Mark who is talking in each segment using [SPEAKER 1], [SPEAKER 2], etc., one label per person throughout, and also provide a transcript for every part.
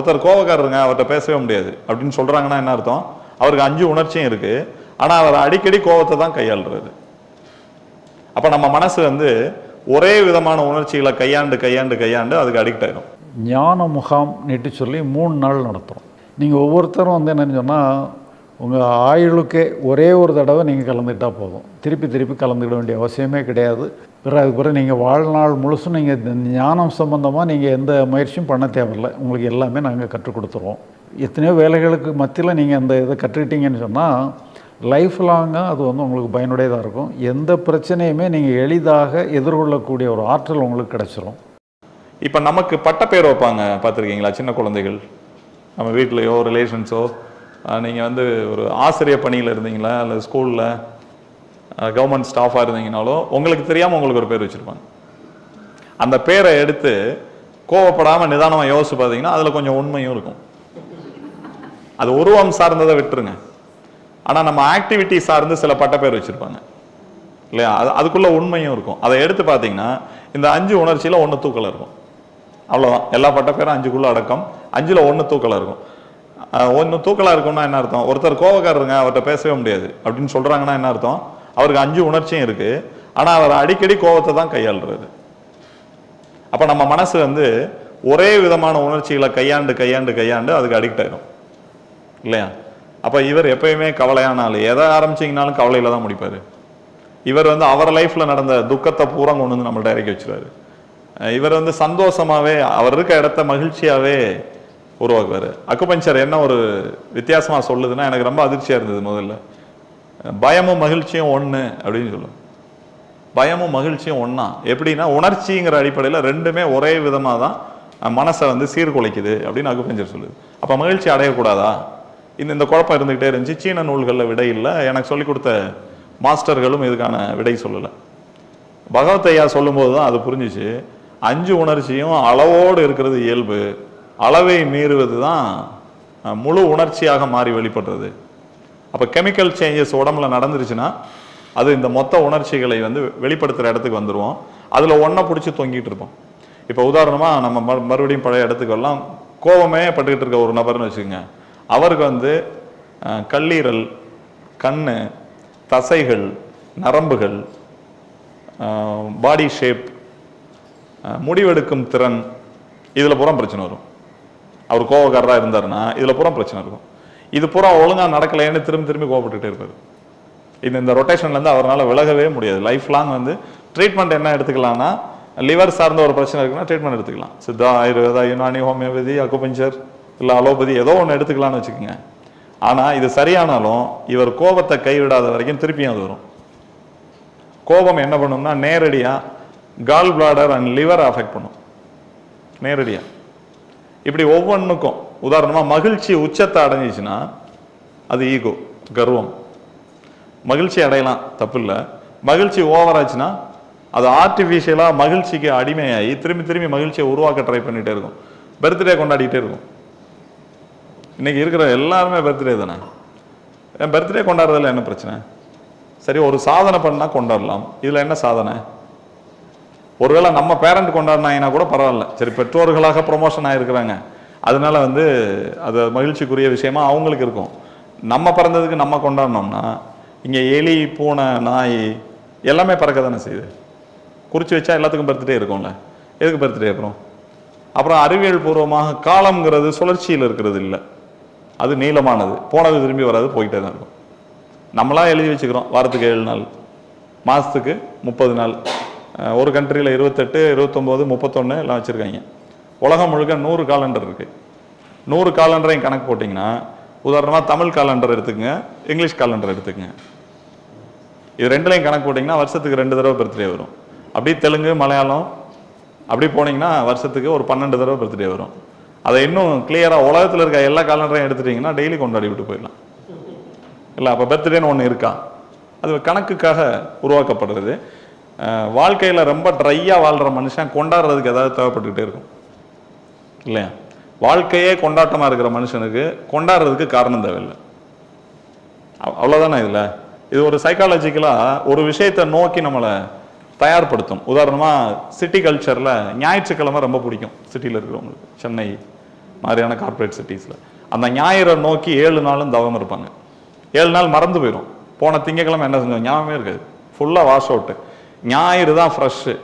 [SPEAKER 1] ஒருத்தர் கோவக்காரருங்க அவர்கிட்ட பேசவே முடியாது. அப்படின்னு சொல்கிறாங்கன்னா என்ன அர்த்தம்? அவருக்கு அஞ்சு உணர்ச்சியும் இருக்குது ஆனால் அவர் அடிக்கடி கோவத்தை தான் கையாளுறது அப்போ நம்ம மனசு வந்து ஒரே விதமான உணர்ச்சிகளை கையாண்டு கையாண்டு கையாண்டு அதுக்கு அடிக்ட் ஆகிடும்
[SPEAKER 2] ஞான முகாம் நெட்டு சொல்லி மூணு நாள் நடத்துகிறோம் நீங்கள் ஒவ்வொருத்தரும் வந்து என்னன்னு சொன்னால் உங்கள் ஆயுளுக்கே ஒரே ஒரு தடவை நீங்கள் கலந்துக்கிட்டால் போதும். திருப்பி திருப்பி கலந்துக்கிட வேண்டிய அவசியமே கிடையாது. பிறகு அதுக்கு பிறகு நீங்கள் வாழ்நாள் முழுசும் நீங்கள் ஞானம் சம்மந்தமாக நீங்கள் எந்த முயற்சியும் பண்ண தேவையில்லை. உங்களுக்கு எல்லாமே நாங்கள் கற்றுக் கொடுத்துருவோம். எத்தனையோ வேலைகளுக்கு மத்தியில் நீங்கள் அந்த இதை கற்றுக்கிட்டீங்கன்னு சொன்னால் லைஃப் லாங்காக அது வந்து உங்களுக்கு பயனுடையதாக இருக்கும். எந்த பிரச்சனையுமே நீங்கள் எளிதாக எதிர்கொள்ளக்கூடிய ஒரு ஆற்றல் உங்களுக்கு கிடச்சிரும்.
[SPEAKER 1] இப்போ நமக்கு பட்ட பேர் வைப்பாங்க பார்த்துருக்கீங்களா? சின்ன குழந்தைகள். நம்ம வீட்டிலையோ ரிலேஷன்ஸோ நீங்கள் வந்து ஒரு ஆசிரியர் பணியில் இருந்தீங்களா? இல்லை ஸ்கூலில் கவர்மெண்ட் ஸ்டாஃபாக இருந்தீங்கனாலும் உங்களுக்கு தெரியாமல் உங்களுக்கு ஒரு பேர் வச்சிருப்பாங்க. அந்த பேரை எடுத்து கோவப்படாமல் நிதானமாக யோசிச்சு பார்த்தீங்கன்னா அதில் கொஞ்சம் உண்மையும் இருக்கும். அது உருவம் சார்ந்ததை விட்டுருங்க. ஆனால் நம்ம ஆக்டிவிட்டி சார்ந்து சில பட்ட பேர் வச்சுருப்பாங்க. இல்லையா? அது அதுக்குள்ளே உண்மையும் இருக்கும். அதை எடுத்து பார்த்தீங்கன்னா இந்த அஞ்சு உணர்ச்சியில் ஒன்று தூக்கல இருக்கும். அவ்வளோதான் எல்லா பட்ட பேரும் அஞ்சுக்குள்ளே அடக்கம். அஞ்சில் ஒன்று தூக்கல இருக்கும். ஒன்று தூக்கலாக இருக்கும்னா என்ன அர்த்தம்? ஒருத்தர் கோவக்காரருங்க அவர்கிட்ட பேசவே முடியாது. அப்படின்னு சொல்கிறாங்கன்னா என்ன அர்த்தம்? அவருக்கு அஞ்சு உணர்ச்சியும் இருக்குது ஆனால் அவர் அடிக்கடி கோவத்தை தான் கையாளுறாரு. அப்போ நம்ம மனசு வந்து ஒரே விதமான உணர்ச்சிகளை கையாண்டு கையாண்டு கையாண்டு அதுக்கு அடிக்ட் ஆயிடும் இல்லையா? அப்போ இவர் எப்பயுமே கவலையான ஆள் எதை ஆரம்பிச்சிங்கனாலும் கவலையில் தான் முடிப்பார். இவர் வந்து அவர் லைஃப்பில் நடந்த துக்கத்தை பூரா கொண்டு வந்து நம்மள்ட்ட இறக்கி வச்சிருவாரு. இவர் வந்து சந்தோஷமாவே அவர் இருக்க இடத்த மகிழ்ச்சியாகவே உருவாக்குவார். அக்குபஞ்சர் என்ன ஒரு வித்தியாசமாக சொல்லுதுன்னா எனக்கு ரொம்ப அதிர்ச்சியாக இருந்தது முதல்ல. பயமும் மகிழ்ச்சியும் ஒன்று அப்படின்னு சொல்லுவோம் பயமும் மகிழ்ச்சியும் ஒன்றா எப்படின்னா உணர்ச்சிங்கிற அடிப்படையில் ரெண்டுமே ஒரே விதமாக தான் மனசை வந்து சீர்குலைக்குது அப்படின்னு அகுபஞ்சர் சொல்லுது. அப்போ மகிழ்ச்சி அடையக்கூடாதா? இந்த இந்த குழப்பம் இருந்துகிட்டே இருந்துச்சு. சீன நூல்களில் விடை இல்லை. எனக்கு சொல்லிக் கொடுத்த மாஸ்டர்களும் இதுக்கான விடை சொல்லலை. பகவத் ஐயா சொல்லும்போது தான் அது புரிஞ்சுச்சு. அஞ்சு உணர்ச்சியும் அளவோடு இருக்கிறது இயல்பு. அளவை மீறுவது தான் முழு உணர்ச்சியாக மாறி வெளிப்படுறது. அப்போ கெமிக்கல் சேஞ்சஸ் உடம்புல நடந்துருச்சுன்னா அது இந்த மொத்த உணர்ச்சிகளை வந்து வெளிப்படுத்துகிற இடத்துக்கு வந்துருவோம். அதில் ஒன்றை பிடிச்சி தொங்கிட்டு இருப்போம். இப்போ உதாரணமாக நம்ம மறு மறுபடியும் பழைய இடத்துக்கு வரலாம். கோவமே பட்டுக்கிட்டு இருக்க ஒரு நபர்னு வச்சுக்கோங்க. அவருக்கு வந்து கல்லீரல் கண் தசைகள் நரம்புகள் பாடி ஷேப் முடிவெடுக்கும் திறன் இதில் பூரா பிரச்சனை வரும். அவர் கோவக்காரராக இருந்தாருன்னா இதில் பூரா பிரச்சனை இருக்கும். இது பூரா ஒழுங்காக நடக்கலைன்னு திரும்பி திரும்பி கோவப்பட்டுட்டே இருப்பாரு. இந்த இந்த ரொட்டேஷன்லேருந்து அவரால் விலகவே முடியாது. லைஃப் லாங் வந்து ட்ரீட்மெண்ட் என்ன எடுத்துக்கலாம்னா லிவர் சார்ந்த ஒரு பிரச்சனை இருக்குன்னா ட்ரீட்மெண்ட் எடுத்துக்கலாம். சித்தா ஆயுர்வேதா யுனானி ஹோமியோபதி அக்குபஞ்சர் இல்லை அலோபதி ஏதோ ஒன்று எடுத்துக்கலாம்னு வச்சுக்கோங்க. ஆனால் இது சரியானாலும் இவர் கோபத்தை கைவிடாத வரைக்கும் திருப்பியும் அது வரும். கோபம் என்ன பண்ணும்னா நேரடியாக gall bladder and liver affect பண்ணும். நேரடியாக இப்படி ஒவ்வொன்றுக்கும் உதாரணமாக மகிழ்ச்சி உச்சத்தை அடைஞ்சிச்சுன்னா அது ஈகோ கர்வம். மகிழ்ச்சி அடையலாம் தப்பு இல்லை மகிழ்ச்சி ஓவராச்சுன்னா அது ஆர்டிஃபிஷியலாக மகிழ்ச்சிக்கு அடிமையாகி திரும்பி திரும்பி மகிழ்ச்சியை உருவாக்க ட்ரை பண்ணிகிட்டே இருக்கும். பர்த்டே கொண்டாடிக்கிட்டே இருக்கும். இன்றைக்கி இருக்கிற எல்லாருமே பர்த்டே தானே? என் பர்த்டே கொண்டாடுறதுல என்ன பிரச்சனை? சரி ஒரு சாதனை பண்ணால் கொண்டாடலாம். இதில் என்ன சாதனை? ஒருவேளை நம்ம பேரண்ட் கொண்டாடினாங்கன்னா கூட பரவாயில்ல. சரி பெற்றோர்களாக ப்ரொமோஷன் ஆகிருக்கிறாங்க அதனால வந்து அது மகிழ்ச்சிக்குரிய விஷயமா அவங்களுக்கு இருக்கும். நம்ம பிறந்ததுக்கு நம்ம கொண்டாடினோம்னா இங்கே எலி பூனை நாய் எல்லாமே பறக்க தானே செய்யுது. குறித்து வச்சா எல்லாத்துக்கும் பர்த்டே இருக்கும்ல. எதுக்கு பர்த்டே அப்புறம்? அப்புறம் அறிவியல் பூர்வமாக காலம்ங்கிறது சுழற்சியில் இருக்கிறது இல்லை. அது நீளமானது. போனது திரும்பி வராது போயிட்டே தான் இருக்கும். நம்மளாம் எழுதி வச்சுக்கிறோம் வாரத்துக்கு ஏழு நாள். மாதத்துக்கு முப்பது நாள். ஒரு கண்ட்ரியில் இருபத்தெட்டு இருபத்தொம்போது முப்பத்தொன்று எல்லாம் வச்சுருக்காங்க. உலகம் முழுக்க நூறு காலண்டர் இருக்குது நூறு காலண்டரையும் கணக்கு போட்டிங்கன்னா உதாரணமாக தமிழ் காலண்டர் எடுத்துக்கங்க இங்கிலீஷ் காலண்டர் எடுத்துக்கங்க. இது ரெண்டுலையும் கணக்கு போட்டிங்கன்னா வருஷத்துக்கு ரெண்டு தடவை பர்த்டே வரும். அப்படியே தெலுங்கு மலையாளம் அப்படி போனீங்கன்னா வருஷத்துக்கு ஒரு பன்னெண்டு தடவை பர்த்டே வரும். அதை இன்னும் கிளியராக உலகத்தில் இருக்க எல்லா காலண்டரையும் எடுத்துட்டிங்கன்னா டெய்லி கொண்டாடி விட்டு போயிடலாம். இல்லை அப்போ பர்த்டேன்னு ஒன்று இருக்கா? அது கணக்குக்காக உருவாக்கப்படுறது. வாழ்க்கையில் ரொம்ப ட்ரையாக வாழ்கிற மனுஷன் கொண்டாடுறதுக்கு ஏதாவது தேவைப்பட்டுக்கிட்டே இருக்கும். இல்லையா? வாழ்க்கையே கொண்டாட்டமாக இருக்கிற மனுஷனுக்கு கொண்டாடுறதுக்கு காரணம் தேவையில்லை. அவ்- இதில்? இது ஒரு சைக்காலஜிக்கலாக ஒரு விஷயத்தை நோக்கி நம்மளை தயார்படுத்தும். உதாரணமாக சிட்டி கல்ச்சரில் ஞாயிற்றுக்கிழமை ரொம்ப பிடிக்கும் சிட்டியில் இருக்கிறவங்களுக்கு. சென்னை மாதிரியான கார்ப்பரேட் சிட்டிஸில் அந்த ஞாயிறை நோக்கி ஏழு நாளும் தவம் இருப்பாங்க. ஏழு நாள் மறந்து போயிடும் போன திங்கக்கிழமை என்ன செஞ்சோம்? ஞாபகமே இருக்காது. ஃபுல்லாக வாஷ் அவுட்டு ஞாயிறு தான் ஃப்ரெஷ்ஷு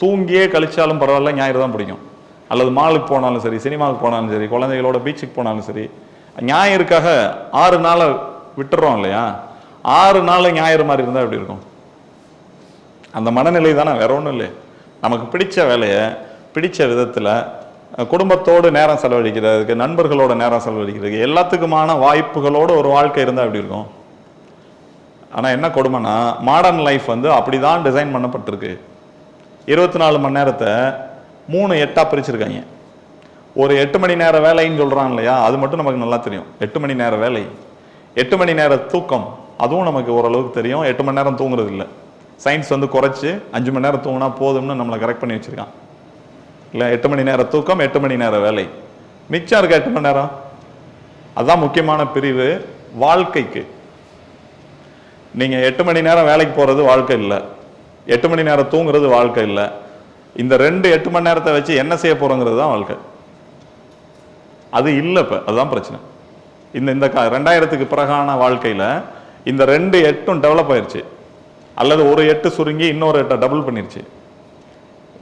[SPEAKER 1] தூங்கியே கழிச்சாலும் பரவாயில்ல ஞாயிறு தான் பிடிக்கும். அல்லது மாலுக்கு போனாலும் சரி சினிமாவுக்கு போனாலும் சரி குழந்தைகளோட பீச்சுக்கு போனாலும் சரி ஞாயிறுக்காக ஆறு நாளை விட்டுறோம் இல்லையா? ஆறு நாள் ஞாயிறு மாதிரி இருந்தால் எப்படி இருக்கும்? அந்த மனநிலை தானே வேற ஒன்றும் இல்லை நமக்கு பிடிச்ச வேலையை பிடிச்ச விதத்தில் குடும்பத்தோடு நேரம் செலவழிக்கிறதுக்கு நண்பர்களோட நேரம் செலவழிக்கிறதுக்கு எல்லாத்துக்குமான வாய்ப்புகளோடு ஒரு வாழ்க்கை இருந்தால் எப்படி இருக்கும்? ஆனால் என்ன கொடுமைனா மாடர்ன் லைஃப் வந்து அப்படி தான் டிசைன் பண்ணப்பட்டிருக்கு. இருபத்தி நாலு மணி நேரத்தை மூணு எட்டாக பிரிச்சிருக்காங்க. ஒரு எட்டு மணி நேர வேலைன்னு சொல்கிறான் இல்லையா அது மட்டும் நமக்கு நல்லா தெரியும். எட்டு மணி நேர வேலை எட்டு மணி நேர தூக்கம் அதுவும் நமக்கு ஓரளவுக்கு தெரியும். எட்டு மணி நேரம் தூங்குறது இல்லை. சயின்ஸ் வந்து குறைச்சி அஞ்சு மணி நேரம் தூங்கினா போதும்னு நம்மளை கரெக்ட் பண்ணி வச்சிருக்கான். இல்லை எட்டு மணி நேர தூக்கம் எட்டு மணி நேர வேலை. மிச்சம் இருக்க எட்டு மணி நேரம்? அதுதான் முக்கியமான பிரிவு வாழ்க்கைக்கு. நீங்கள் எட்டு மணி நேரம் வேலைக்கு போகிறது வாழ்க்கை இல்லை. எட்டு மணி நேரம் தூங்குறது வாழ்க்கை இல்லை. இந்த ரெண்டு எட்டு மணி நேரத்தை வச்சு என்ன செய்ய போறோங்கிறது தான் வாழ்க்கை. அது இல்லை இப்போ. அதுதான் பிரச்சனை. இந்த இந்த கா- ரெண்டாயிரத்துக்கு பிறகான வாழ்க்கையில் இந்த ரெண்டு எட்டும் டெவலப் ஆயிடுச்சு அல்லது ஒரு எட்டு சுருங்கி இன்னொரு எட்டை டபுள் பண்ணிருச்சு.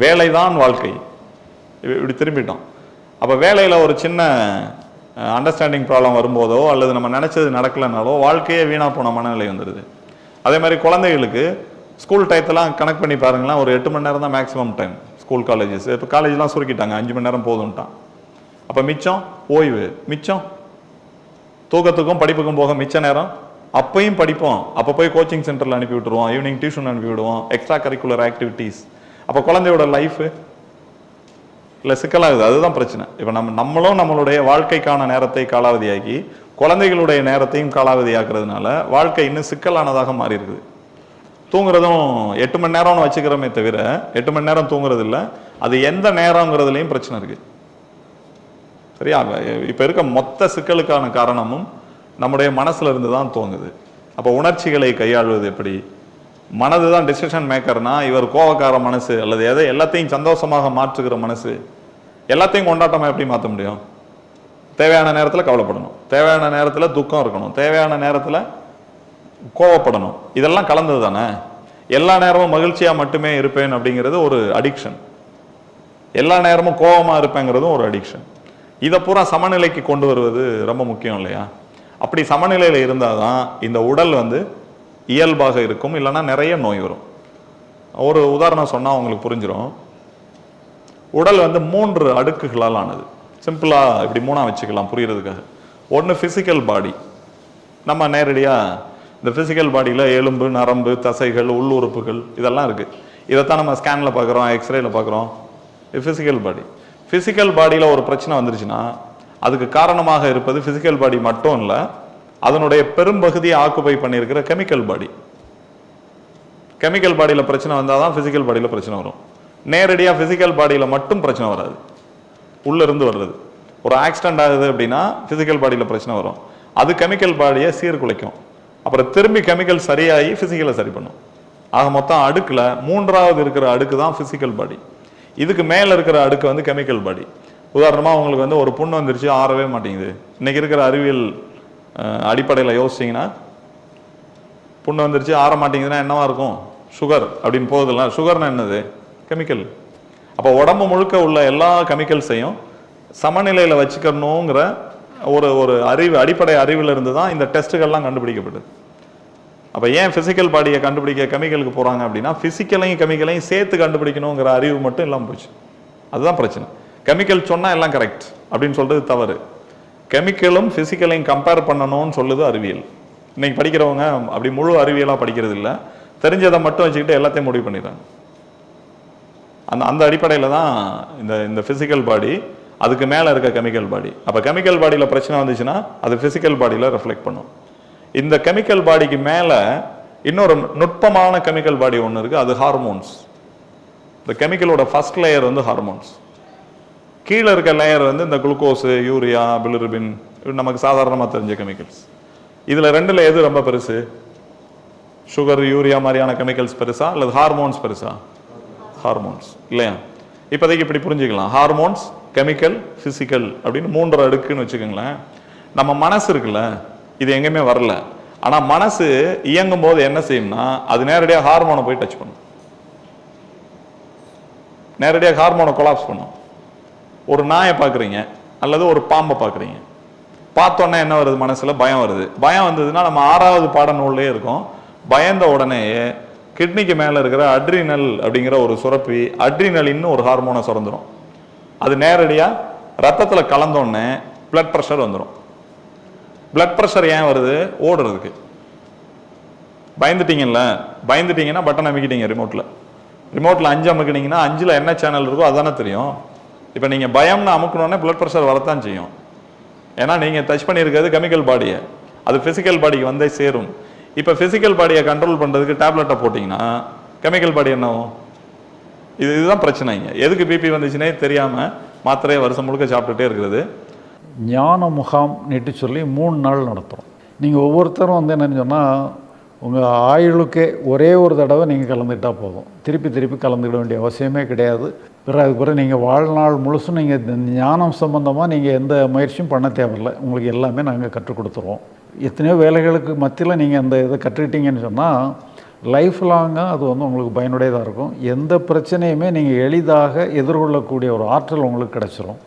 [SPEAKER 1] வேலைதான் வாழ்க்கை. இப்ப- இப்படி திரும்பிட்டோம். அப்போ வேலையில் ஒரு சின்ன அண்டர்ஸ்டாண்டிங் ப்ராப்ளம் வரும்போதோ அல்லது நம்ம நினச்சது நடக்கலைனாலோ வாழ்க்கையே வீணாக போன மனநிலை வந்துடுது அதே மாதிரி குழந்தைகளுக்கு ஸ்கூல் டயத்தெல்லாம் கனெக்ட் பண்ணி பாருங்களேன் ஒரு எட்டு மணி நேரம் தான் மேக்ஸிமம் டைம் ஸ்கூல் காலேஜஸ் இப்போ காலேஜ்லாம் சுருக்கிட்டாங்க அஞ்சு மணி நேரம் போதும்ட்டான். அப்போ மிச்சம் ஓய்வு மிச்சம் தூக்கத்துக்கும் படிப்புக்கும் போக மிச்ச நேரம் அப்பையும் படிப்போம். அப்போ போய் கோச்சிங் சென்டரில் அனுப்பி விட்டுருவோம் ஈவினிங் டியூஷன் அனுப்பி விடுவோம் எக்ஸ்ட்ரா கரிக்குலர் ஆக்டிவிட்டீஸ் அப்போ குழந்தையோட லைஃபு இல்லை சிக்கலாகுது அதுதான் பிரச்சனை. இப்போ நம்ம நம்மளும் நம்மளுடைய வாழ்க்கைக்கான நேரத்தை காலாவதியாக்கி குழந்தைகளுடைய நேரத்தையும் காலாவதியாக்குறதுனால வாழ்க்கை இன்னும் சிக்கலானதாக மாறி இருக்குது தூங்குறதும் எட்டு மணி நேரம்னு வச்சுக்கிறோமே தவிர எட்டு மணி நேரம் தூங்குறது இல்லை அது எந்த நேரங்கிறதுலையும் பிரச்சனை இருக்கு. சரியா? இப்போ இருக்க மொத்த சிக்கலுக்கான காரணமும் நம்முடைய மனசுல இருந்து தான் தோங்குது அப்போ உணர்ச்சிகளை கையாள்வது எப்படி? மனது தான் டிசிஷன் மேக்கர்னா இவர் கோவக்கார மனசு அல்லது எதை எல்லாத்தையும் சந்தோஷமாக மாற்றுகிற மனசு எல்லாத்தையும் கொண்டாட்டமாக எப்படி மாற்ற முடியும்? தேவையான நேரத்தில் கவலைப்படணும். தேவையான நேரத்தில் துக்கம் இருக்கணும். தேவையான நேரத்தில் கோவப்படணும். இதெல்லாம் கலந்தது தானே? எல்லா நேரமும் மகிழ்ச்சியாக மட்டுமே இருப்பேன் அப்படிங்கிறது ஒரு அடிக்ஷன் எல்லா நேரமும் கோபமாக இருப்பேங்கிறதும் ஒரு அடிக்ஷன் இதை பூரா சமநிலைக்கு கொண்டு வருவது ரொம்ப முக்கியம் இல்லையா? அப்படி சமநிலையில் இருந்தால் தான் இந்த உடல் வந்து இயல்பாக இருக்கும் இல்லைன்னா நிறைய நோய் வரும். ஒரு உதாரணம் சொன்னால் உங்களுக்கு புரிஞ்சிடும் உடல் வந்து மூன்று அடுக்குகளால் ஆனது. சிம்பிளாக இப்படி மூணாக வச்சுக்கலாம் புரியறதுக்காக. ஒன்று ஃபிசிக்கல் பாடி நம்ம நேரடியாக இந்த ஃபிசிக்கல் பாடியில் எலும்பு நரம்பு தசைகள் உள்ளுறுப்புகள் இதெல்லாம் இருக்குது இதைத்தான் நம்ம ஸ்கேனில் பார்க்குறோம் எக்ஸ்ரேயில் பார்க்குறோம். இது ஃபிசிக்கல் பாடி ஃபிசிக்கல் பாடியில் ஒரு பிரச்சனை வந்துருச்சுன்னா அதுக்கு காரணமாக இருப்பது ஃபிசிக்கல் பாடி மட்டும் இல்லை அதனுடைய பெரும்பகுதியை ஆக்குபை பண்ணியிருக்கிற கெமிக்கல் பாடி கெமிக்கல் பாடியில் பிரச்சனை வந்தால் தான் ஃபிசிக்கல் பாடியில் பிரச்சனை வரும். நேரடியாக ஃபிசிக்கல் பாடியில் மட்டும் பிரச்சனை வராது. உள்ள இருந்து வர்றது ஒரு ஆக்சிடென்ட் ஆகுது அப்படின்னா ஃபிசிக்கல் பாடியில் பிரச்சனை வரும். அது கெமிக்கல் பாடியை சீர்குலைக்கும். அப்புறம் திரும்பி கெமிக்கல் சரியாகி ஃபிசிக்கலை சரி பண்ணும். ஆக மொத்தம் அடுக்கில் மூன்றாவது இருக்கிற அடுக்கு தான் ஃபிசிக்கல் பாடி இதுக்கு மேலே இருக்கிற அடுக்கு வந்து கெமிக்கல் பாடி உதாரணமாக உங்களுக்கு வந்து ஒரு புண்ணு வந்துருச்சு ஆறவே மாட்டேங்குது. இன்னைக்கு இருக்கிற அறிவியல் அடிப்படையில் யோசிச்சிங்கன்னா புண்ணு வந்துருச்சு ஆற மாட்டேங்குதுன்னா என்னவா இருக்கும்? சுகர் அப்படின்னு போகுதுல்ல சுகர்னா என்னது? கெமிக்கல் அப்போ உடம்பு முழுக்க உள்ள எல்லா கெமிக்கல்ஸையும் சமநிலையில் வச்சுக்கணுங்கிற ஒரு ஒரு அறிவு அடிப்படை அறிவில் இருந்து தான் இந்த டெஸ்ட்டுகள்லாம் கண்டுபிடிக்கப்படுது அப்போ ஏன் ஃபிசிக்கல் பாடியை கண்டுபிடிக்க கெமிக்கலுக்கு போகிறாங்க அப்படின்னா ஃபிசிக்கலையும் கெமிக்கலையும் சேர்த்து கண்டுபிடிக்கணுங்கிற அறிவு மட்டும் இல்லாமல் போச்சு. அதுதான் பிரச்சனை. கெமிக்கல் சொன்னால் எல்லாம் கரெக்ட் அப்படின்னு சொல்றது தவறு. கெமிக்கலும் ஃபிசிக்கலையும் கம்பேர் பண்ணணும்னு சொல்லுது அறிவியல். இன்றைக்கி படிக்கிறவங்க அப்படி முழு அறிவியலாக படிக்கிறது இல்லை. தெரிஞ்சதை மட்டும் வச்சுக்கிட்டு எல்லாத்தையும் முடிவு பண்ணிடுறாங்க. அந்த அந்த அடிப்படையில் தான் இந்த இந்த ஃபிசிக்கல் பாடி அதுக்கு மேலே இருக்க கெமிக்கல் பாடி அப்போ கெமிக்கல் பாடியில் பிரச்சனை வந்துச்சுன்னா அது ஃபிசிக்கல் பாடியில் ரிஃப்ளெக்ட் பண்ணும். இந்த கெமிக்கல் பாடிக்கு மேலே இன்னொரு நுட்பமான கெமிக்கல் பாடி ஒன்று இருக்குது அது ஹார்மோன்ஸ் இந்த கெமிக்கலோட ஃபர்ஸ்ட் லேயர் வந்து ஹார்மோன்ஸ் கீழே இருக்க லேயர் வந்து இந்த குளுக்கோஸு யூரியா பிலிருபின் நமக்கு சாதாரணமாக தெரிஞ்ச கெமிக்கல்ஸ் இதில் ரெண்டில் எது ரொம்ப பெருசு? சுகர் யூரியா மாதிரியான கெமிக்கல்ஸ் பெருசா அல்லது ஹார்மோன்ஸ் பெருசா? ஹார்மோன்ஸ் இல்லையா? இப்போதைக்கு இப்படி புரிஞ்சுக்கலாம். ஹார்மோன்ஸ் கெமிக்கல் ஃபிசிக்கல் அப்படின்னு மூன்று அடுக்குன்னு வச்சுக்கோங்களேன். நம்ம மனசு இருக்குல்ல இது எங்கேயுமே வரல. ஆனால் மனசு இயங்கும் போது என்ன செய்யும்னா அது நேரடியாக ஹார்மோனை போய் டச் பண்ணும். நேரடியாக ஹார்மோனை கொலாப்ஸ் பண்ணும். ஒரு நாயை பார்க்குறீங்க அல்லது ஒரு பாம்பை பார்க்குறீங்க. பார்த்தோன்னே என்ன வருது மனசில்? பயம் வருது. பயம் வந்ததுன்னா நம்ம ஆறாவது பாடநூல்லே இருக்கும். பயந்த உடனேயே கிட்னிக்கு மேலே இருக்கிற அட்ரினல் அப்படிங்கிற ஒரு சுரப்பி அட்ரினலின்னு ஒரு ஹார்மோனை சுரந்துடும் அது நேரடியாக ரத்தத்தில் கலந்தோடனே பிளட் ப்ரெஷர் வந்துடும் பிளட் ப்ரெஷர் ஏன் வருது? ஓடுறதுக்கு. பயந்துட்டீங்கல்ல? பயந்துட்டீங்கன்னா பட்டன் அமைக்கிட்டீங்க ரிமோட்டில் ரிமோட்டில் அஞ்சு அமுக்கினீங்கன்னா அஞ்சில் என்ன சேனல் இருக்கோ அதுதானே தெரியும். இப்போ நீங்கள் பயம்னு அமுக்கணுன்னே பிளட் ப்ரெஷர் வரத்தான் செய்யும். ஏன்னா நீங்கள் டச் பண்ணியிருக்கிறது கெமிக்கல் பாடியை அது ஃபிசிக்கல் பாடிக்கு வந்தே சேரும். இப்போ ஃபிசிக்கல் பாடியை கண்ட்ரோல் பண்ணுறதுக்கு டேப்லெட்டை போட்டிங்கன்னா கெமிக்கல் பாடி என்ன இது இதுதான் பிரச்சனைங்க. எதுக்கு பிபி வந்துச்சுனே தெரியாமல் மாத்திரையை வருஷம் முழுக்க சாப்பிட்டுட்டே இருக்கிறது.
[SPEAKER 2] ஞான முகாம் நெட்டு சொல்லி மூணு நாள் நடத்துகிறோம் நீங்கள் ஒவ்வொருத்தரும் வந்து என்னென்னு சொன்னால் உங்கள் ஆயுளுக்கே ஒரே ஒரு தடவை நீங்கள் கலந்துக்கிட்டால் போதும். திருப்பி திருப்பி கலந்துக்கிட வேண்டிய அவசியமே கிடையாது. பிறகு அதுக்கு பிறகு நீங்கள் வாழ்நாள் முழுசும் நீங்கள் ஞானம் சம்மந்தமாக நீங்கள் எந்த முயற்சியும் பண்ண தேவையில்லை. உங்களுக்கு எல்லாமே நாங்கள் கற்றுக் கொடுத்துருவோம். எத்தனையோ வேலைகளுக்கு மத்தியில் நீங்கள் அந்த இதை கற்றுக்கிட்டீங்கன்னு சொன்னால் லைஃப் லாங்காக அது வந்து உங்களுக்கு பயனுடையதாக இருக்கும். எந்த பிரச்சனையுமே நீங்கள் எளிதாக எதிர்கொள்ளக்கூடிய ஒரு ஆற்றல் உங்களுக்கு கிடச்சிரும்.